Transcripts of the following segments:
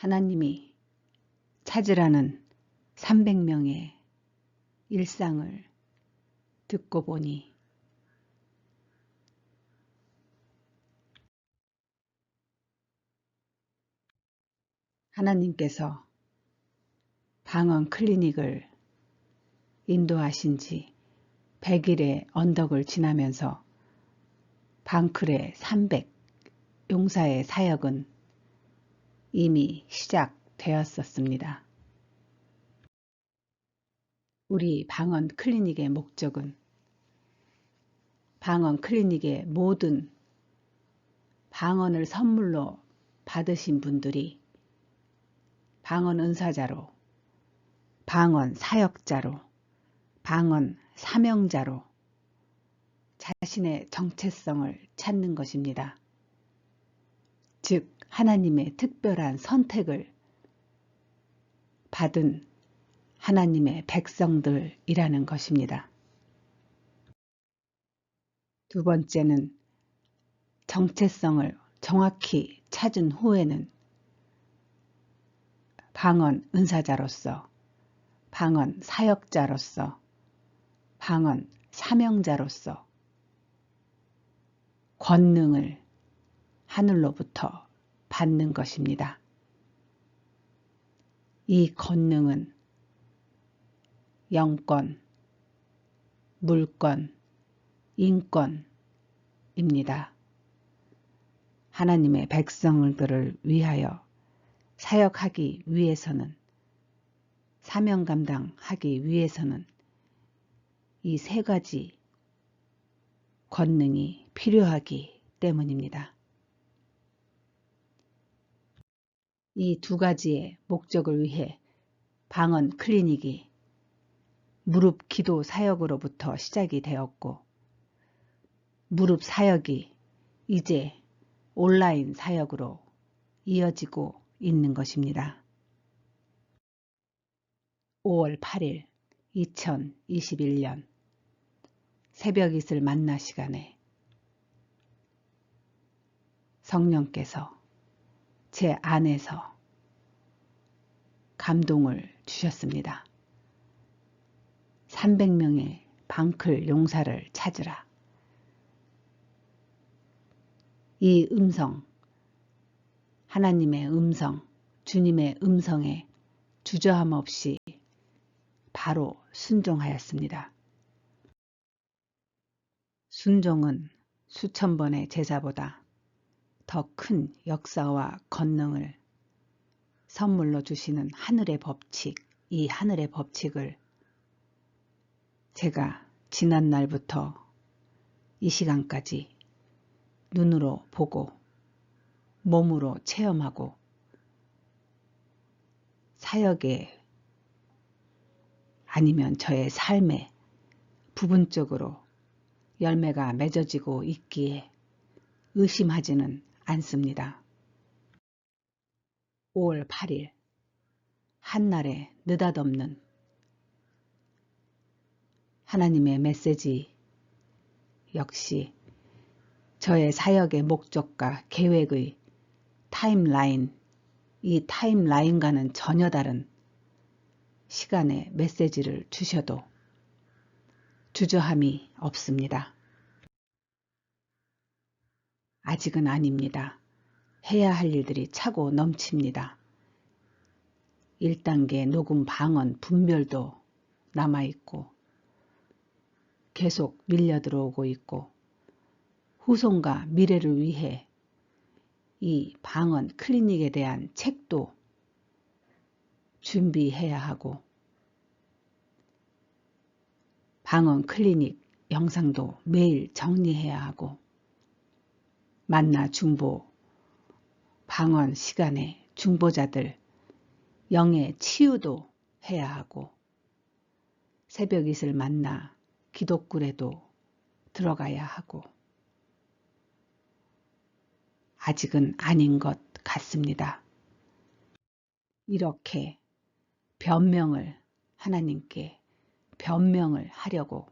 하나님이 찾으라는 300명의 일상을 듣고 보니 하나님께서 방언 클리닉을 인도하신 지 100일의 언덕을 지나면서 방클의 300 용사의 사역은 이미 시작되었었습니다. 우리 방언 클리닉의 목적은 방언 클리닉의 모든 방언을 선물로 받으신 분들이 방언 은사자로 방언 사역자로 방언 사명자로 자신의 정체성을 찾는 것입니다. 즉 하나님의 특별한 선택을 받은 하나님의 백성들이라는 것입니다. 두 번째는 정체성을 정확히 찾은 후에는 방언 은사자로서 방언 사역자로서 방언 사명자로서 권능을 하늘로부터 받는 것입니다. 이 권능은 영권, 물권, 인권입니다. 하나님의 백성들을 위하여 사역하기 위해서는 사명 감당하기 위해서는 이 세 가지 권능이 필요하기 때문입니다. 이 두 가지의 목적을 위해 방언 클리닉이 무릎 기도 사역으로부터 시작이 되었고 무릎 사역이 이제 온라인 사역으로 이어지고 있는 것입니다. 5월 8일 2021년 새벽 이슬 만나 시간에 성령께서 제 안에서 감동을 주셨습니다. 300명의 방클 용사를 찾으라. 이 음성, 하나님의 음성, 주님의 음성에 주저함 없이 바로 순종하였습니다. 순종은 수천 번의 제자보다 더 큰 역사와 권능을 선물로 주시는 하늘의 법칙, 이 하늘의 법칙을 제가 지난 날부터 이 시간까지 눈으로 보고 몸으로 체험하고 사역에 아니면 저의 삶에 부분적으로 열매가 맺어지고 있기에 의심하지는 않습니다. 5월 8일 한날에 느닷없는 하나님의 메시지 역시 저의 사역의 목적과 계획의 타임라인, 이 타임라인과는 전혀 다른 시간에 메시지를 주셔도 주저함이 없습니다. 아직은 아닙니다. 해야 할 일들이 차고 넘칩니다. 1단계 녹음 방언 분별도 남아있고 계속 밀려 들어오고 있고 후손과 미래를 위해 이 방언 클리닉에 대한 책도 준비해야 하고 방언 클리닉 영상도 매일 정리해야 하고 만나 중보 방언 시간에 중보자들 영의 치유도 해야 하고 새벽 이슬 만나 기독굴에도 들어가야 하고 아직은 아닌 것 같습니다. 이렇게 변명을 하나님께 변명을 하려고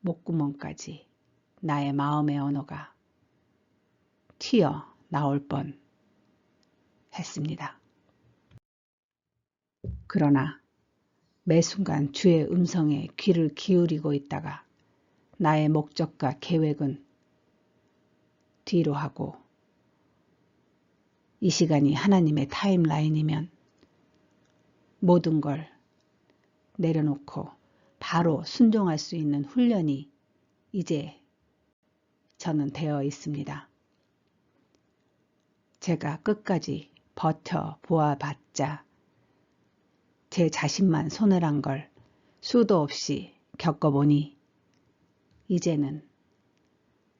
목구멍까지 나의 마음의 언어가 튀어 나올 뻔 했습니다. 그러나 매 순간 주의 음성에 귀를 기울이고 있다가 나의 목적과 계획은 뒤로 하고 이 시간이 하나님의 타임라인이면 모든 걸 내려놓고 바로 순종할 수 있는 훈련이 이제 저는 되어 있습니다. 제가 끝까지 버텨 보아봤자 제 자신만 손해란 걸 수도 없이 겪어보니 이제는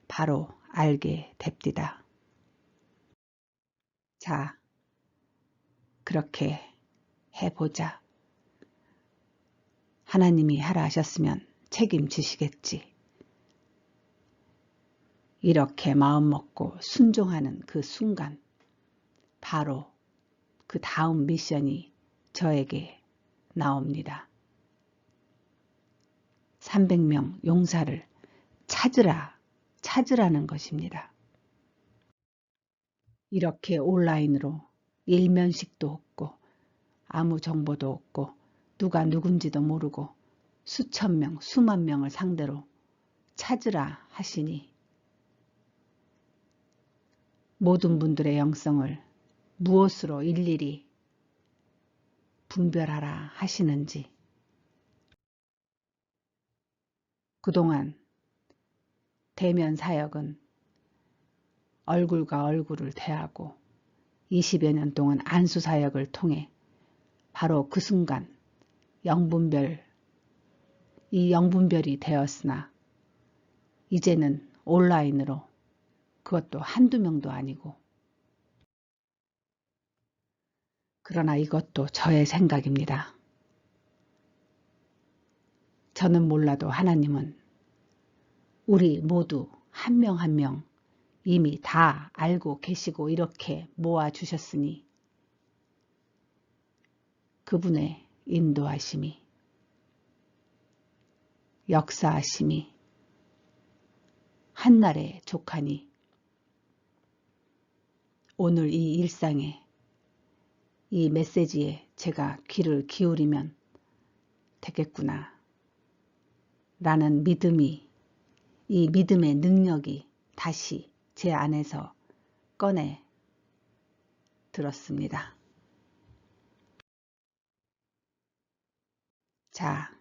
바로 알게 됩디다. 자, 그렇게 해보자. 하나님이 하라 하셨으면 책임지시겠지. 이렇게 마음먹고 순종하는 그 순간 바로 그 다음 미션이 저에게 나옵니다. 300명 용사를 찾으라, 찾으라는 것입니다. 이렇게 온라인으로 일면식도 없고 아무 정보도 없고 누가 누군지도 모르고 수천 명, 수만 명을 상대로 찾으라 하시니 모든 분들의 영성을 무엇으로 일일이 분별하라 하시는지. 그동안 대면 사역은 얼굴과 얼굴을 대하고 20여 년 동안 안수 사역을 통해 바로 그 순간 영분별 이 영분별이 되었으나 이제는 온라인으로 그것도 한두 명도 아니고 그러나 이것도 저의 생각입니다. 저는 몰라도 하나님은 우리 모두 한 명 한 명 이미 다 알고 계시고 이렇게 모아주셨으니 그분의 인도하심이 역사하심이 한날에 족하니 오늘 이 일상에 이 메시지에 제가 귀를 기울이면 되겠구나 라는 믿음이 이 믿음의 능력이 다시 제 안에서 꺼내 들었습니다. 자,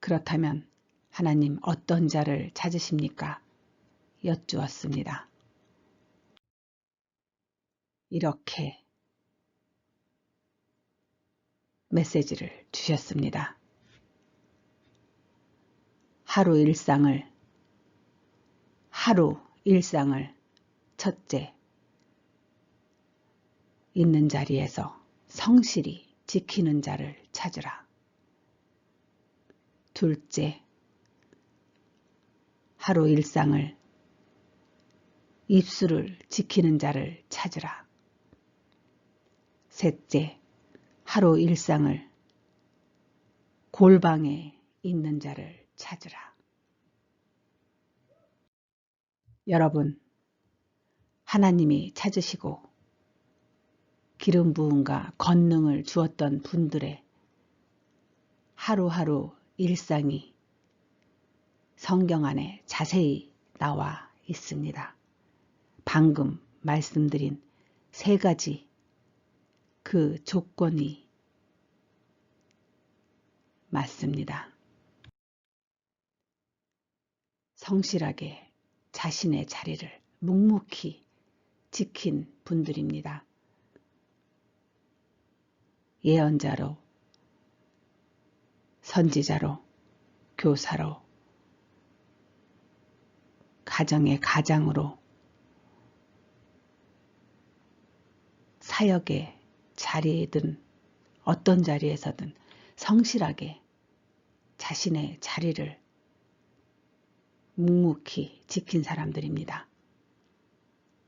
그렇다면 하나님 어떤 자를 찾으십니까? 여쭈었습니다. 이렇게 메시지를 주셨습니다. 하루 일상을 하루 일상을 첫째 있는 자리에서 성실히 지키는 자를 찾으라. 둘째 하루 일상을 입술을 지키는 자를 찾으라. 셋째 하루 일상을 골방에 있는 자를 찾으라. 여러분, 하나님이 찾으시고 기름 부음과 권능을 주었던 분들의 하루하루 일상이 성경 안에 자세히 나와 있습니다. 방금 말씀드린 세 가지 그 조건이 맞습니다. 성실하게 자신의 자리를 묵묵히 지킨 분들입니다. 예언자로, 선지자로, 교사로, 가정의 가장으로, 사역의 자리든 어떤 자리에서든 성실하게 자신의 자리를 묵묵히 지킨 사람들입니다.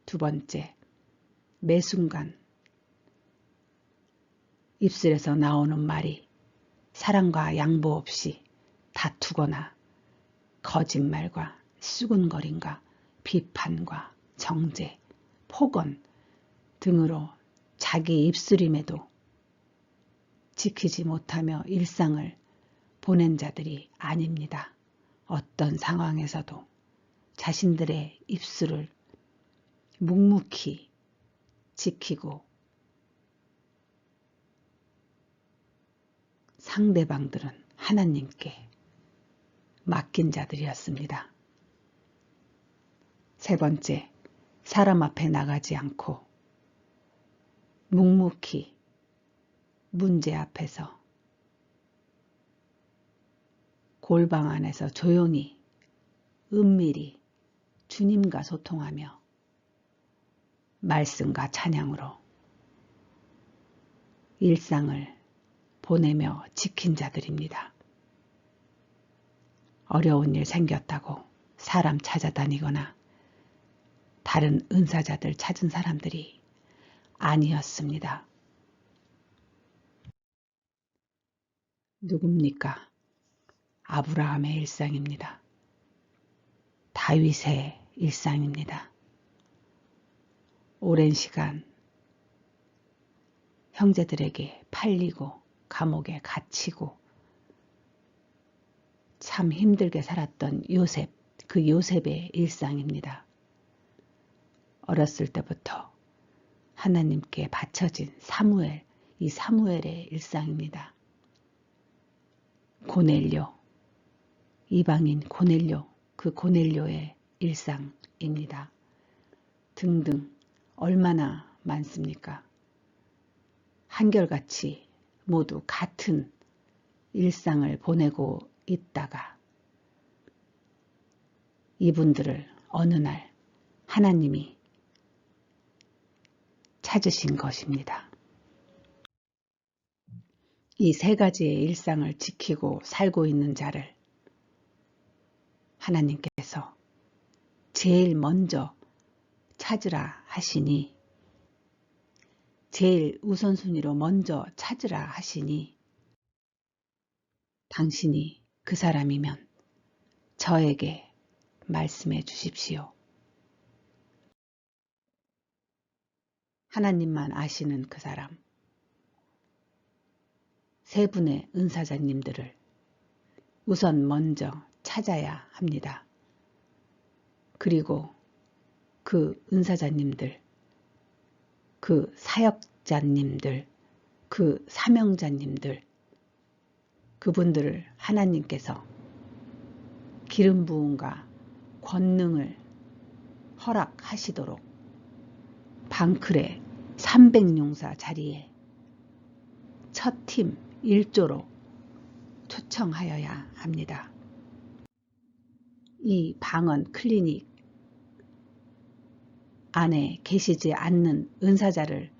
두 번째, 매 순간 입술에서 나오는 말이 사랑과 양보 없이 다투거나 거짓말과 수군거림과 비판과 정죄, 폭언 등으로 자기 입술임에도 지키지 못하며 일상을 보낸 자들이 아닙니다. 어떤 상황에서도 자신들의 입술을 묵묵히 지키고 상대방들은 하나님께 맡긴 자들이었습니다. 세 번째, 사람 앞에 나가지 않고 묵묵히 문제 앞에서 골방 안에서 조용히 은밀히 주님과 소통하며 말씀과 찬양으로 일상을 보내며 지킨 자들입니다. 어려운 일 생겼다고 사람 찾아다니거나 다른 은사자들 찾은 사람들이 아니었습니다. 누굽니까? 아브라함의 일상입니다. 다윗의 일상입니다. 오랜 시간 형제들에게 팔리고 감옥에 갇히고 참 힘들게 살았던 요셉, 그 요셉의 일상입니다. 어렸을 때부터 하나님께 바쳐진 사무엘, 이 사무엘의 일상입니다. 고넬료, 이방인 고넬료, 그 고넬료의 일상입니다. 등등 얼마나 많습니까? 한결같이 모두 같은 일상을 보내고 있다가 이분들을 어느 날 하나님이 찾으신 것입니다. 이 세 가지의 일상을 지키고 살고 있는 자를 하나님께서 제일 먼저 찾으라 하시니 제일 우선순위로 먼저 찾으라 하시니 당신이 그 사람이면 저에게 말씀해 주십시오. 하나님만 아시는 그 사람. 세 분의 은사자님들을 우선 먼저 찾아야 합니다. 그리고 그 은사자님들, 그 사역자님들, 그 사명자님들, 그분들을 하나님께서 기름 부음과 권능을 허락하시도록 방클의 300용사 자리에 첫 팀 1조로 초청하여야 합니다. 이 방언 클리닉 안에 계시지 않는 은사자를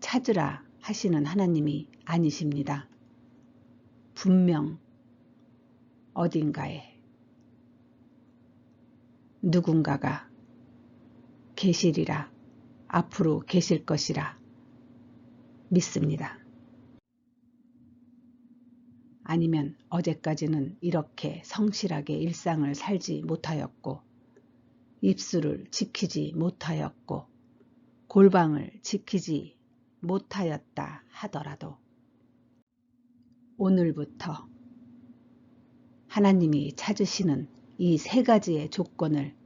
찾으라 하시는 하나님이 아니십니다. 분명 어딘가에 누군가가 계시리라 앞으로 계실 것이라 믿습니다. 아니면 어제까지는 이렇게 성실하게 일상을 살지 못하였고 입술을 지키지 못하였고 골방을 지키지 못하였다 하더라도 오늘부터 하나님이 찾으시는 이 세 가지의 조건을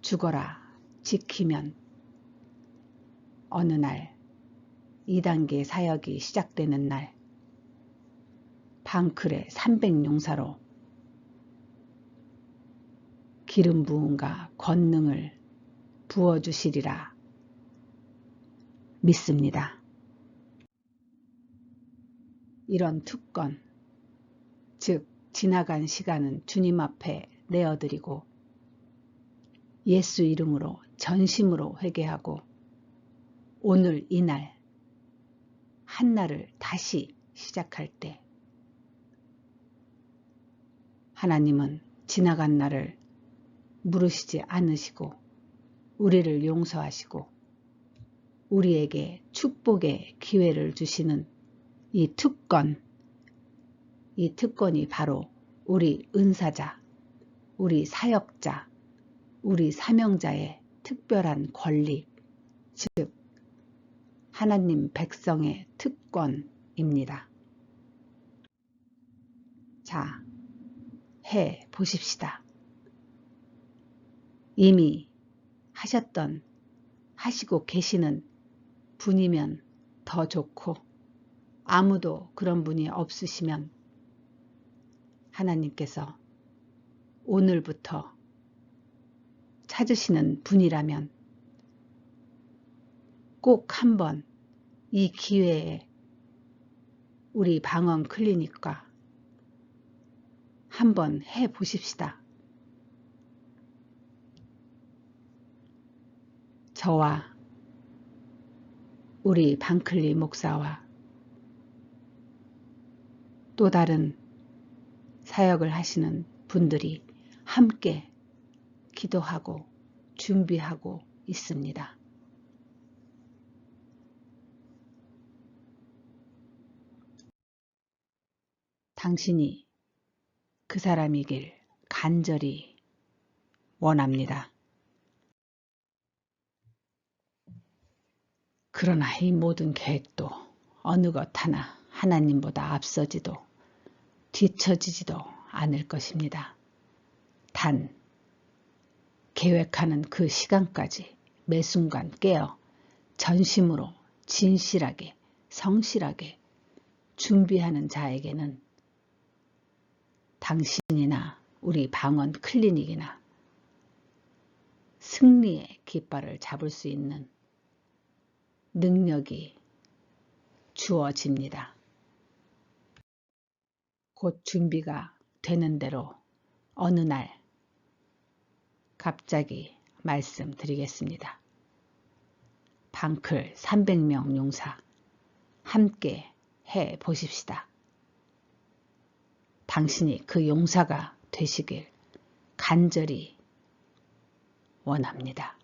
죽어라 지키면 어느 날 2단계 사역이 시작되는 날 방클의 300용사로 기름 부음과 권능을 부어주시리라 믿습니다. 이런 특권, 즉 지나간 시간은 주님 앞에 내어드리고 예수 이름으로 전심으로 회개하고 오늘 이날 한날을 다시 시작할 때 하나님은 지나간 날을 물으시지 않으시고 우리를 용서하시고 우리에게 축복의 기회를 주시는 이 특권, 이 특권이 바로 우리 은사자, 우리 사역자, 우리 사명자의 특별한 권리, 즉 하나님 백성의 특권, 입니다. 자, 해 보십시다. 이미 하셨던, 하시고 계시는 분이면 더 좋고, 아무도 그런 분이 없으시면 하나님께서 오늘부터 찾으시는 분이라면 꼭 한번 이 기회에 우리 방언 클리닉과 한번 해 보십시다. 저와 우리 방클리 목사와 또 다른 사역을 하시는 분들이 함께 기도하고 준비하고 있습니다. 당신이 그 사람이길 간절히 원합니다. 그러나 이 모든 계획도 어느 것 하나 하나님보다 앞서지도 뒤처지지도 않을 것입니다. 단 계획하는 그 시간까지 매 순간 깨어 전심으로 진실하게 성실하게 준비하는 자에게는 당신이나 우리 방언 클리닉이나 승리의 깃발을 잡을 수 있는 능력이 주어집니다. 곧 준비가 되는 대로 어느 날 갑자기 말씀드리겠습니다. 방클 300명 용사 함께 해 보십시다. 당신이 그 용사가 되시길 간절히 원합니다.